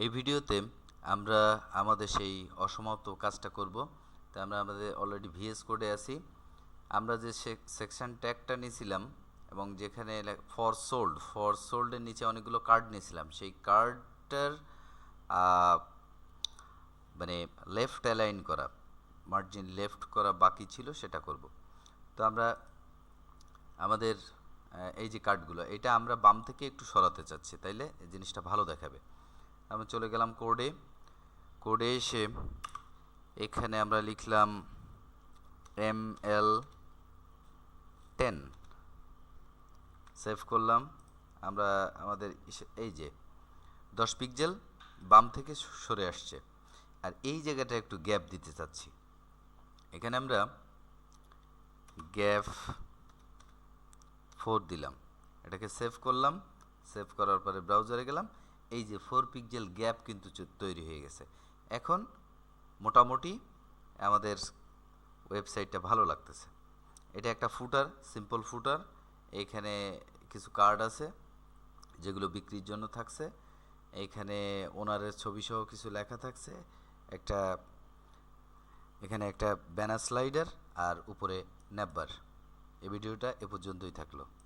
এই ভিডিওতে আমরা আমাদের সেই অসমাপ্ত কাজটা করব। তো আমরা আমাদের অলরেডি ভিএস কোডে আছি। আমরা যে সেকশন ট্যাগটা নিয়েছিলাম এবং যেখানে ফর সোল্ড ফর সোল্ডের নিচে অনেকগুলো কার্ড নিয়েছিলাম। সেই কার্ডটার মানে লেফট অ্যালাইন করা মার্জিন লেফট করা বাকি ছিল, সেটা করব। তো আমরা আমাদের এই যে কার্ডগুলো এটা আমরা বাম থেকে একটু সরাতে চাচ্ছি, তাইলে এই জিনিসটা ভালো দেখাবে। আমরা চলে গেলাম কোডে। কোডে এসে এখানে আমরা লিখলাম এম এল টেন। সেভ করলাম। আমরা আমাদের এই যে দশ পিক্সেল বাম থেকে সরে আসছে। আর এই জায়গাটা একটু গ্যাপ দিতে চাচ্ছি। এখানে আমরা গ্যাপ ফোর দিলাম। এটাকে সেভ করলাম। সেভ করার পরে ব্রাউজারে গেলাম। এই যে ফোর পিক্সেল গ্যাপ কিন্তু তৈরি হয়ে গেছে। এখন মোটামুটি আমাদের ওয়েবসাইটটা ভালো লাগতেছে। এটা একটা ফুটার সিম্পল ফুটার এইখানে কিছু কার্ড আছে, যেগুলো বিক্রির জন্য থাকছে। এইখানে ওনারের ছবি সহ কিছু লেখা থাকছে। একটা, এখানে একটা ব্যানার স্লাইডার আর উপরে ন্যাববার এই ভিডিওটা এ পর্যন্তই থাকল।